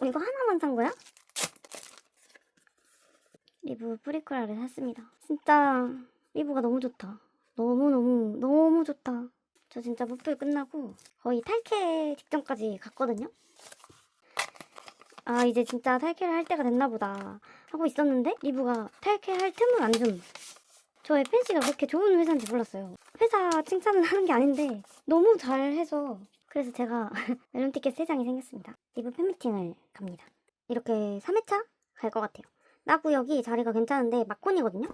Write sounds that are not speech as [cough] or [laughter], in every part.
어, 이거 하나만 산 거야? 리브 프리크라를 샀습니다. 진짜 리브가 너무 좋다. 너무너무 너무 좋다. 저 진짜 무풀 끝나고 거의 탈퇴 직전까지 갔거든요. 아 이제 진짜 탈퇴를 할 때가 됐나 보다 하고 있었는데 리브가 탈퇴할 틈을 안 줌. 저 FNC가 그렇게 좋은 회사인지 몰랐어요. 회사 칭찬은 하는 게 아닌데 너무 잘해서 그래서 제가 [laughs] 멜론 티켓 3장이 생겼습니다. 리브 팬미팅을 갑니다. 이렇게 3회차 갈 것 같아요. 나 구역이 자리가 괜찮은데 막콘이거든요?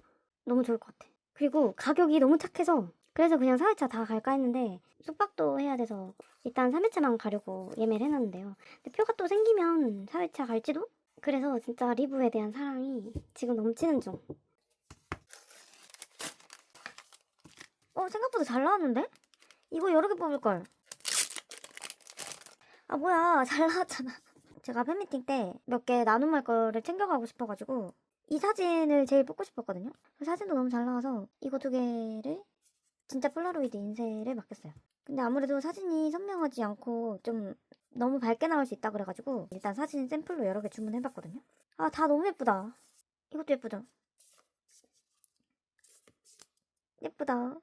너무 좋을 것 같아. 그리고 가격이 너무 착해서 그래서 그냥 4회차 다 갈까 했는데 숙박도 해야 돼서 일단 3회차만 가려고 예매를 해놨는데요. 근데 표가 또 생기면 4회차 갈지도? 그래서 진짜 리브에 대한 사랑이 지금 넘치는 중. 어 생각보다 잘 나왔는데? 이거 여러 개 뽑을걸. 아 뭐야 [laughs] 잘 나왔잖아. 제가 팬미팅 때 몇 개 나눔할 거를 챙겨가고 싶어가지고 이 사진을 제일 뽑고 싶었거든요. 그 사진도 너무 잘 나와서 이거 두 개를 진짜 폴라로이드 인쇄를 맡겼어요. 근데 아무래도 사진이 선명하지 않고 좀 너무 밝게 나올 수 있다 그래가지고 일단 사진 샘플로 여러 개 주문해봤거든요. 아 다 너무 예쁘다. 이것도 예쁘죠? 예쁘다.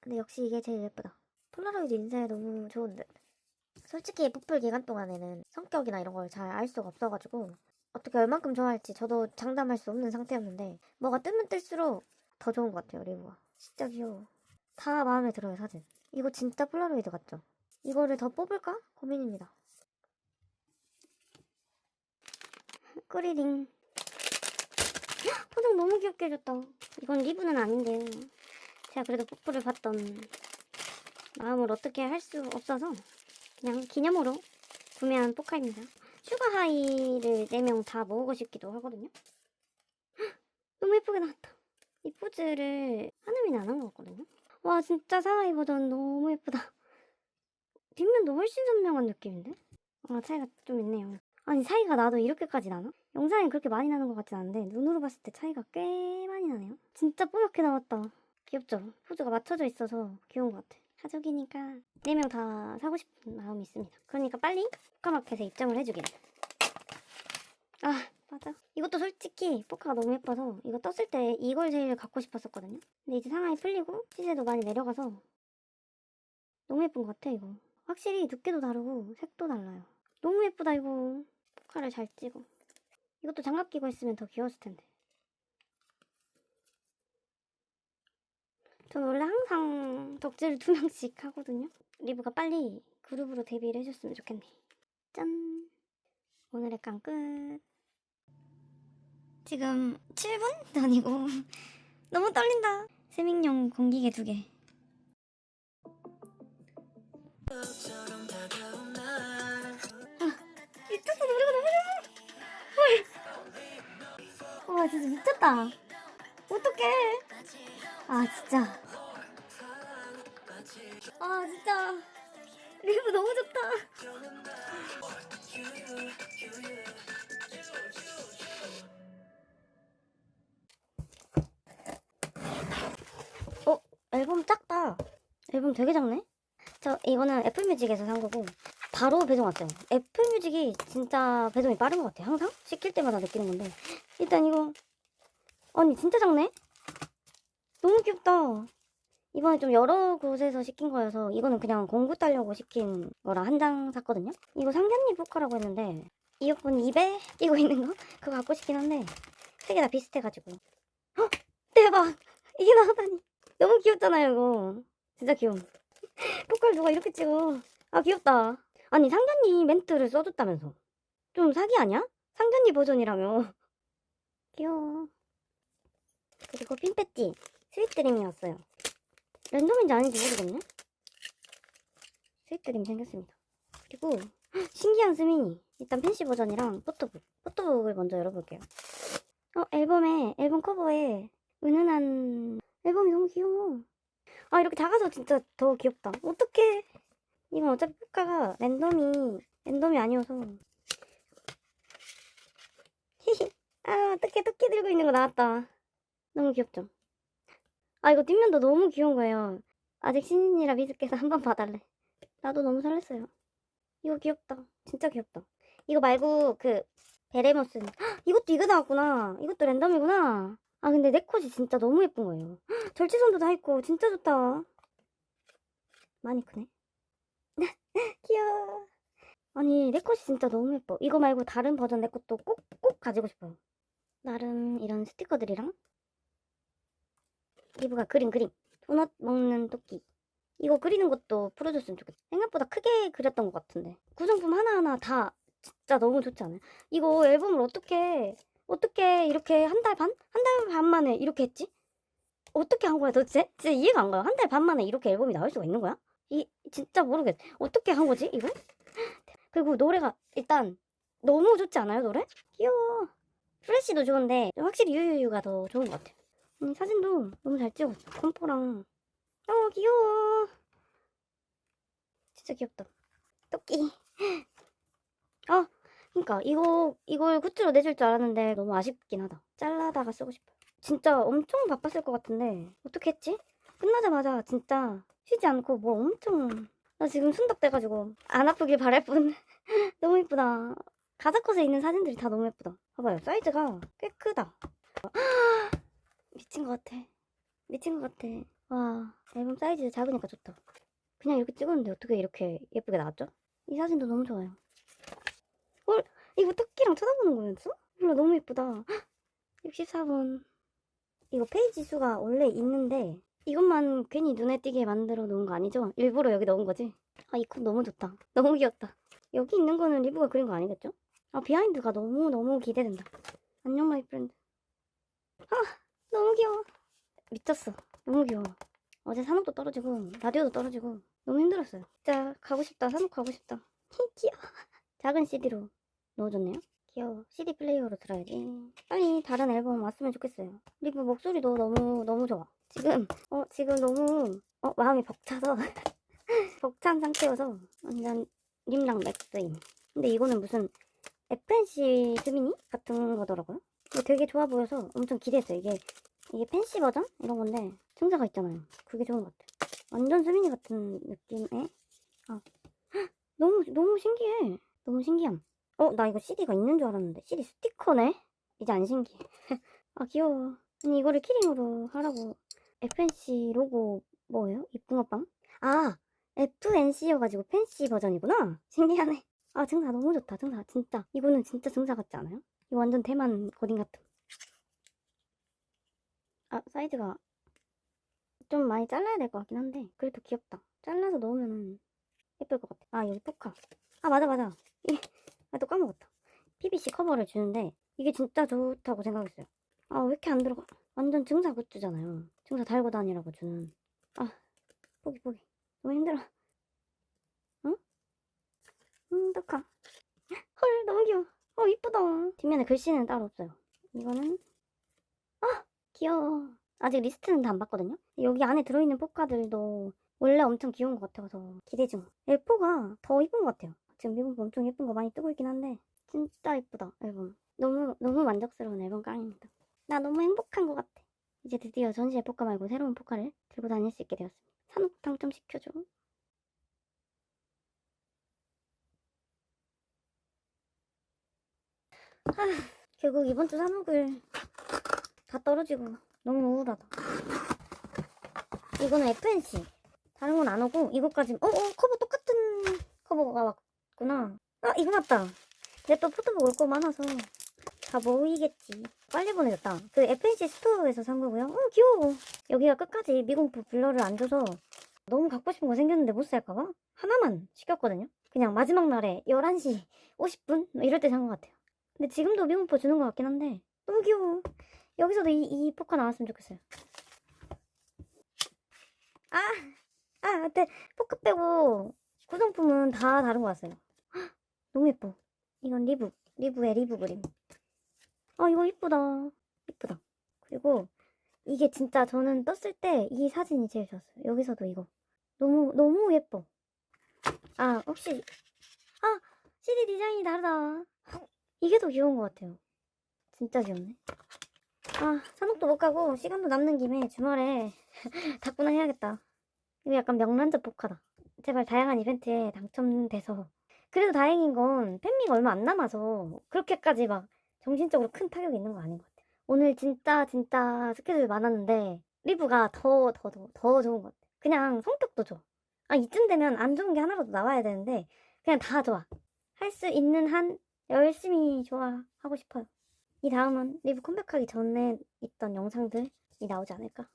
근데 역시 이게 제일 예쁘다. 폴라로이드 인쇄 너무 좋은데. 솔직히 뽀플 기간 동안에는 성격이나 이런 걸 잘 알 수가 없어가지고 어떻게 얼만큼 좋아할지 저도 장담할 수 없는 상태였는데 뭐가 뜨면 뜰수록 더 좋은 것 같아요 리브가. 진짜 귀여워. 다 마음에 들어요 사진. 이거 진짜 폴라로이드 같죠? 이거를 더 뽑을까? 고민입니다. 꾸리링. 헉, 포장 너무 귀엽게 해줬다. 이건 리브는 아닌데요 제가 그래도 뽀플을 봤던 마음을 어떻게 할 수 없어서 그냥 기념으로 구매한 포카입니다. 슈가 하이를 4명 다 모으고 싶기도 하거든요. 헉, 너무 예쁘게 나왔다. 이 포즈를 하늘이 안한 것 같거든요. 와 진짜 상하이 버전 너무 예쁘다. 뒷면도 훨씬 선명한 느낌인데? 아 차이가 좀 있네요. 아니 차이가 나도 이렇게까지 나나? 영상엔 그렇게 많이 나는 것 같진 않은데 눈으로 봤을 때 차이가 꽤 많이 나네요. 진짜 뽀얗게 나왔다. 귀엽죠? 포즈가 맞춰져 있어서 귀여운 것 같아. 가족이니까 4명 다 사고 싶은 마음이 있습니다. 그러니까 빨리 포카마켓에 입점을 해주길. 아, 맞아. 이것도 솔직히 포카가 너무 예뻐서 이거 떴을 때 이걸 제일 갖고 싶었었거든요. 근데 이제 상황이 풀리고 시세도 많이 내려가서 너무 예쁜 것 같아, 이거. 확실히 두께도 다르고 색도 달라요. 너무 예쁘다, 이거. 포카를 잘 찍어. 이것도 장갑 끼고 있으면 더 귀여웠을 텐데. 저는 원래 항상 덕질을 두 명씩 하거든요. 리브가 빨리 그룹으로 데뷔를 해줬으면 좋겠네. 짠! 오늘의 깡 끝. 지금 7분? [laughs] 아니고 너무 떨린다. 세민용 공기계 두 개. 아, 미쳤어 노래가 너무 좋아. 와 진짜 미쳤다. 어떡해. 아 진짜. 아 진짜. 리브 너무 좋다. 어? 앨범 작다. 앨범 되게 작네? 저 이거는 애플뮤직에서 산 거고 바로 배송 왔어요 애플뮤직이 진짜 배송이 빠른 것 같아요 항상? 시킬 때마다 느끼는 건데. 일단 이거. 아니 진짜 작네 너무 귀엽다. 이번에 좀 여러 곳에서 시킨 거여서 이거는 그냥 공구 따려고 시킨 거라 한장 샀거든요. 이거 상견례 포카라고 했는데 이어폰 입에 끼고 있는 거? [laughs] 그거 갖고 싶긴 한데 세 개 다 비슷해가지고. 헉! 대박! [laughs] 이게 나왔다니. 너무 귀엽잖아요 이거. 진짜 귀여워. [laughs] 포카를 누가 이렇게 찍어? 아 귀엽다. 아니 상견례 멘트를 써줬다면서. 좀 사기 아니야? 상견례 버전이라며. 귀여워. 그리고 핀 배지 스윗드림이 왔어요. 랜덤인지 아닌지 모르겠네. 스윗드림 생겼습니다. 그리고 헉, [gasps] 신기한 스미니. 일단 펜시 버전이랑 포토북. 포토북을 먼저 열어볼게요. 어 앨범에 앨범 커버에 은은한 앨범이 너무 귀여워. 아 이렇게 작아서 진짜 더 귀엽다. 어떡해. 이건 어차피 포카가 랜덤이 랜덤이 아니어서. 히히. [laughs] 아 어떡해 토끼 들고 있는 거 나왔다. 너무 귀엽죠? 아 이거 뒷면도 너무 귀여운 거예요. 아직 신인이라 미숙해서 한 번 봐달래. 나도 너무 설렜어요. 이거 귀엽다. 진짜 귀엽다. 이거 말고 그 베레모스 헉, [gasps] 이것도 이거 나왔구나 이것도 랜덤이구나 아 근데 내 컷이 진짜 너무 예쁜 거예요 헉, [gasps] 절치선도 다 있고 진짜 좋다 많이 크네 [laughs] 귀여워 아니 내 컷이 진짜 너무 예뻐 이거 말고 다른 버전 내 것도 꼭꼭 가지고 싶어요 나름 이런 스티커들이랑 리브가 그린 그림 도넛 먹는 토끼 이거 그리는 것도 풀어줬으면 좋겠다 생각보다 크게 그렸던 것 같은데 구성품 하나하나 다 진짜 너무 좋지 않아요? 이거 앨범을 어떻게 어떻게 이렇게 한 달 반? 한 달 반 만에 이렇게 했지? 어떻게 한 거야 도대체? 진짜 이해가 안 가요 한 달 반 만에 이렇게 앨범이 나올 수가 있는 거야? 이 진짜 모르겠 어떻게 한 거지 이걸? [laughs] 그리고 노래가 일단 너무 좋지 않아요 노래? 귀여워 프레쉬도 좋은데 확실히 유유유가 더 좋은 것 같아요 음, 사진도 너무 잘 찍었어 컴포랑. 어 귀여워. 진짜 귀엽다. 토끼. 아 [gasps] 그니까 이거 이걸 굿즈로 내줄 줄 알았는데 너무 아쉽긴 하다. 잘라다가 쓰고 싶어. 진짜 엄청 바빴을 것 같은데 어떻게 했지? 끝나자마자 진짜 쉬지 않고 뭘 엄청 나 지금 순덕 돼가지고 안 아프길 바랄 뿐. [laughs] 너무 예쁘다. 가자컷에 있는 사진들이 다 너무 예쁘다. 봐봐요. 사이즈가 꽤 크다 [gasps] 미친 것 같아. 미친 것 같아. 와 앨범 사이즈 작으니까 좋다. 그냥 이렇게 찍었는데 어떻게 이렇게 예쁘게 나왔죠? 이 사진도 너무 좋아요. 헐 이거 토끼랑 쳐다보는 거였어? 몰라 너무 예쁘다. 64번. 이거 페이지 수가 원래 있는데 이것만 괜히 눈에 띄게 만들어 놓은 거 아니죠? 일부러 여기 넣은 거지? 아이컷 너무 좋다. 너무 귀엽다. 여기 있는 거는 리브가 그린 거 아니겠죠? 아 비하인드가 너무 너무 기대된다. 안녕 마이 프렌드. 아 너무 귀여워. 미쳤어. 너무 귀여워. 어제 산업도 떨어지고 라디오도 떨어지고 너무 힘들었어요. 진짜 가고 싶다. 산업 가고 싶다. [laughs] 귀여워. 작은 CD로 넣어줬네요. 귀여워. CD 플레이어로 들어야지. 빨리 다른 앨범 왔으면 좋겠어요. 리브 목소리도 너무 너무 좋아. 지금 어 지금 너무 어 마음이 벅차서 [laughs] 벅찬 상태여서 완전 림랑 맥스임 근데 이거는 무슨 FNC 스미니 같은 거더라고요. 되게 좋아 보여서 엄청 기대했어요. 이게 이게 팬시 버전 이런 건데 증자가 있잖아요. 그게 좋은 것 같아. 완전 스미니 같은 느낌의 아 헉, 너무 너무 신기해. 너무 신기함. 어 나 이거 CD가 있는 줄 알았는데. CD 스티커네? 이제 안 신기해. [laughs] 아 귀여워. 아니 이거를 키링으로 하라고. FNC 로고 뭐예요? 이 붕어빵? 아 FNC여가지고 팬시 버전이구나. 신기하네. 아 증사 너무 좋다. 증사 진짜. 이거는 진짜 증사 같지 않아요? 이거 완전 대만 고딩 같음 아 사이즈가 좀 많이 잘라야 될 것 같긴 한데 그래도 귀엽다. 잘라서 넣으면 예쁠 것 같아. 아 여기 포카. 아 맞아 맞아. 아, 또 까먹었다. PVC 커버를 주는데 이게 진짜 좋다고 생각했어요. 아 왜 이렇게 안 들어가? 완전 증사 굿즈잖아요. 증사 달고 다니라고 주는. 아 포기 포기. 너무 힘들어. 응? 음 떡하 헐 너무 귀여워. 어 이쁘다. 뒷면에 글씨는 따로 없어요. 이거는 아 귀여워. 아직 리스트는 다 안 봤거든요? 여기 안에 들어있는 포카들도 원래 엄청 귀여운 것 같아서 기대 중. L4가 더 이쁜 것 같아요. 지금 미국 엄청 예쁜 거 많이 뜨고 있긴 한데 진짜 예쁘다 앨범. 너무 너무 만족스러운 앨범 깡입니다. 나 너무 행복한 것 같아. 이제 드디어 전시회 포카 말고 새로운 포카를 들고 다닐 수 있게 되었습니다. 산업 당첨 시켜줘. 아, 결국 이번 주 산옥을 다 떨어지고 너무 우울하다. 이거는 FNC. 다른 건 안 오고 이거까지 어, 어 커버 똑같은 커버가 왔구나. 아 이거 맞다. 내가 또 포토북 올거 많아서 다 모이겠지. 빨리 보내줬다. 그 FNC 스토어에서 산 거고요. 어 귀여워. 여기가 끝까지 미공포 블러를 안 줘서 너무 갖고 싶은 거 생겼는데 못 살까봐 하나만 시켰거든요. 그냥 마지막 날에 11시 50분 뭐 이럴 때 산 것 같아요. 근데 지금도 미공포 주는 것 같긴 한데 너무 귀여워. 여기서도 이, 이 포카 나왔으면 좋겠어요. 아, 아, 근데 포카 빼고 구성품은 다 다른 거 같아요. 헉, 너무 예뻐. 이건 리브, 리브의 리브 그림. 아, 이거 이쁘다. 이쁘다. 그리고 이게 진짜 저는 떴을 때 이 사진이 제일 좋았어요. 여기서도 이거. 너무, 너무 예뻐. 아, 혹시, 아, CD 디자인이 다르다. 이게 더 귀여운 것 같아요. 진짜 귀엽네. 아, 산옥도 못 가고 시간도 남는 김에 주말에 [laughs] 닭구나 해야겠다. 이거 약간 명란젓 포카다. 제발 다양한 이벤트에 당첨돼서 그래도 다행인 건 팬미가 얼마 안 남아서 그렇게까지 막 정신적으로 큰 타격이 있는 거 아닌 것 같아요. 오늘 진짜 진짜 스케줄 많았는데 리브가 더 더 더 더 좋은 것 같아요. 그냥 성격도 좋아. 아 이쯤 되면 안 좋은 게 하나라도 나와야 되는데 그냥 다 좋아. 할 수 있는 한 열심히 좋아하고 싶어요. 이 다음은 리브 컴백하기 전에 있던 영상들이 나오지 않을까?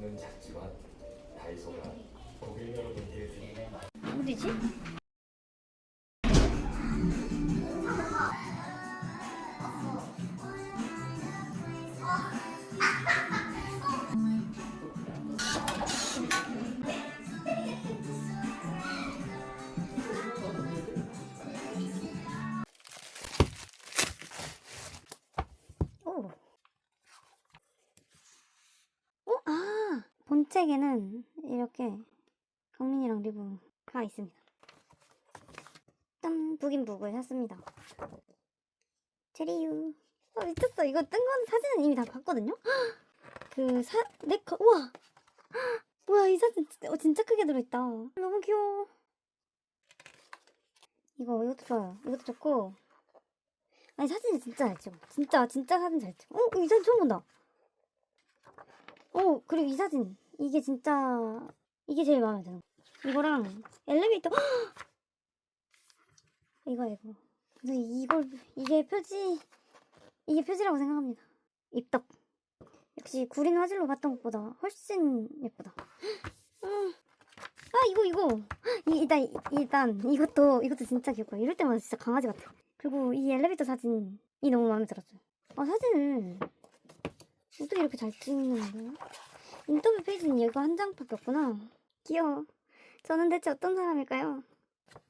다이소는 작지만 다이소가 고객 여러분께 어디지? 책에는 이렇게 강민이랑 리브가 있습니다. 짠! 북인북을 샀습니다. 체리유. 아, 미쳤어. 이거 뜬 건 사진은 이미 다 봤거든요? [gasps] 그, 사, 내 거, 우와! [gasps] 뭐야, 이 사진 진짜, 어, 진짜 크게 들어있다. 너무 귀여워. 이거, 이것도 좋아요. 이것도 좋고. 아니, 사진이 진짜 잘 찍어. 진짜, 진짜 사진 잘 찍어. 어, 이 사진 처음 본다. 어, 그리고 이 사진. 이게 진짜, 이게 제일 마음에 거. 이거랑 엘리베이터. [gasps] 이거, 이거. 근데 이걸, 이게 표지, 이게 표지라고 생각합니다. 입덕. 역시 구린 화질로 봤던 것보다 훨씬 예쁘다. [gasps] 음. 아, 이거, 이거. [gasps] 이, 일단, 이- 일단, 이것도, 이것도 진짜 귀엽고. 이럴 때마다 진짜 강아지 같아. 그리고 이 엘리베이터 사진이 너무 마음에 들었어요. 아, 사진을 어떻게 이렇게 잘 찍는 거야? 인터뷰 페이지는 이거 한 장밖에 없구나. 귀여워. 저는 대체 어떤 사람일까요?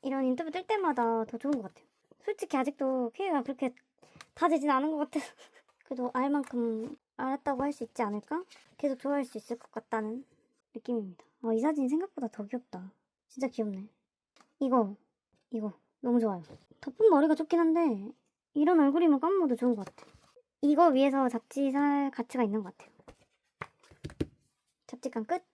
이런 인터뷰 뜰 때마다 더 좋은 것 같아요. 솔직히 아직도 K가 그렇게 다 되진 않은 것 같아서. [laughs] 그래도 알 만큼 알았다고 할 수 있지 않을까? 계속 좋아할 수 있을 것 같다는 느낌입니다. 아, 이 사진이 생각보다 더 귀엽다. 진짜 귀엽네. 이거, 이거. 너무 좋아요. 덮은 머리가 좋긴 한데, 이런 얼굴이면 깜모도 좋은 것 같아. 이거 위해서 잡지 살 가치가 있는 것 같아 요. 잡지감 끝.